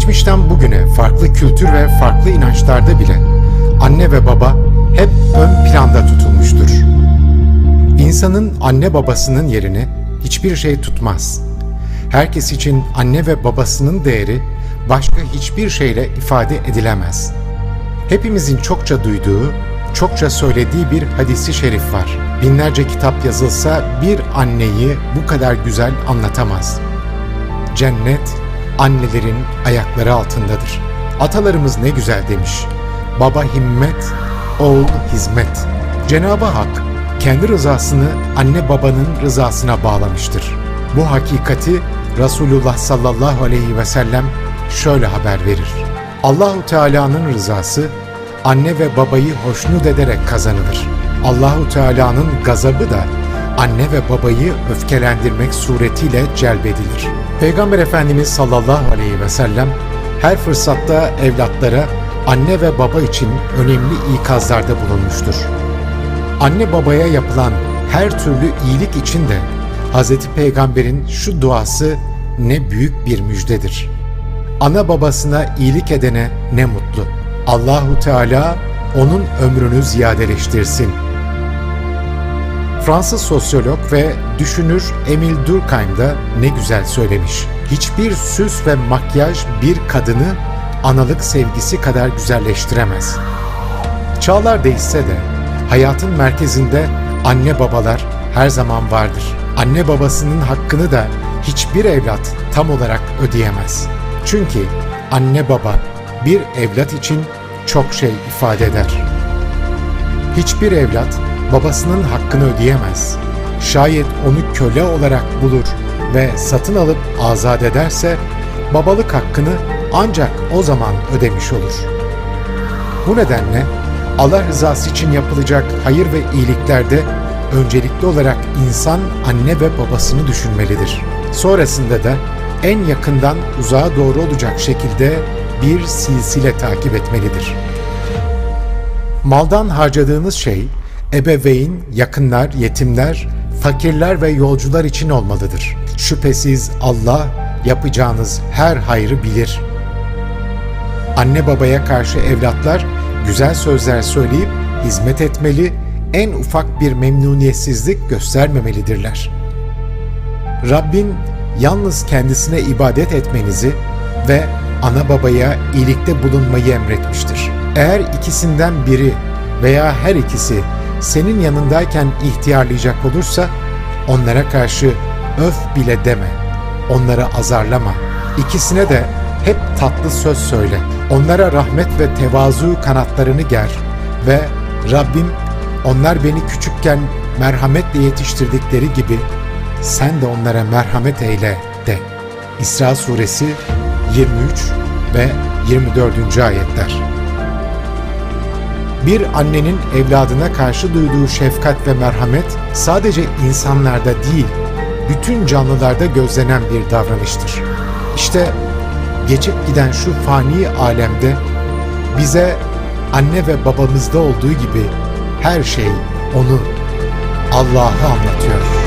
Geçmişten bugüne farklı kültür ve farklı inançlarda bile anne ve baba hep ön planda tutulmuştur. İnsanın anne babasının yerini hiçbir şey tutmaz. Herkes için anne ve babasının değeri başka hiçbir şeyle ifade edilemez. Hepimizin çokça duyduğu, çokça söylediği bir hadisi şerif var. Binlerce kitap yazılsa bir anneyi bu kadar güzel anlatamaz. Cennet annelerin ayakları altındadır. Atalarımız ne güzel demiş. Baba himmet, oğul hizmet. Cenab-ı Hak kendi rızasını anne babanın rızasına bağlamıştır. Bu hakikati Resulullah sallallahu aleyhi ve sellem şöyle haber verir. Allahu Teala'nın rızası anne ve babayı hoşnut ederek kazanılır. Allahu Teala'nın gazabı da anne ve babayı öfkelendirmek suretiyle celbedilir. Peygamber Efendimiz sallallahu aleyhi ve sellem her fırsatta evlatlara anne ve baba için önemli ikazlarda bulunmuştur. Anne babaya yapılan her türlü iyilik için de Hz. Peygamber'in şu duası ne büyük bir müjdedir. Ana babasına iyilik edene ne mutlu. Allahu Teala onun ömrünü ziyadeleştirsin. Fransız sosyolog ve düşünür Emil Durkheim da ne güzel söylemiş. Hiçbir süs ve makyaj bir kadını analık sevgisi kadar güzelleştiremez. Çağlar değişse de hayatın merkezinde anne babalar her zaman vardır. Anne babasının hakkını da hiçbir evlat tam olarak ödeyemez. Çünkü anne baba bir evlat için çok şey ifade eder. Hiçbir evlat babasının hakkını ödeyemez. Şayet onu köle olarak bulur ve satın alıp azat ederse babalık hakkını ancak o zaman ödemiş olur. Bu nedenle Allah rızası için yapılacak hayır ve iyiliklerde öncelikli olarak insan anne ve babasını düşünmelidir. Sonrasında da en yakından uzağa doğru olacak şekilde bir silsile takip etmelidir. Maldan harcadığınız şey ebeveyn, yakınlar, yetimler, fakirler ve yolcular için olmalıdır. Şüphesiz Allah yapacağınız her hayrı bilir. Anne babaya karşı evlatlar güzel sözler söyleyip hizmet etmeli, en ufak bir memnuniyetsizlik göstermemelidirler. Rabbin yalnız kendisine ibadet etmenizi ve ana babaya iyilikte bulunmayı emretmiştir. Eğer ikisinden biri veya her ikisi senin yanındayken ihtiyarlayacak olursa onlara karşı öf bile deme. Onları azarlama. İkisine de hep tatlı söz söyle. Onlara rahmet ve tevazu kanatlarını ger ve Rabbim onlar beni küçükken merhametle yetiştirdikleri gibi sen de onlara merhamet eyle de. İsra suresi 23 ve 24. ayetler. Bir annenin evladına karşı duyduğu şefkat ve merhamet sadece insanlarda değil, bütün canlılarda gözlenen bir davranıştır. İşte geçip giden şu fani alemde bize anne ve babamızda olduğu gibi her şey onu Allah'ı anlatıyor.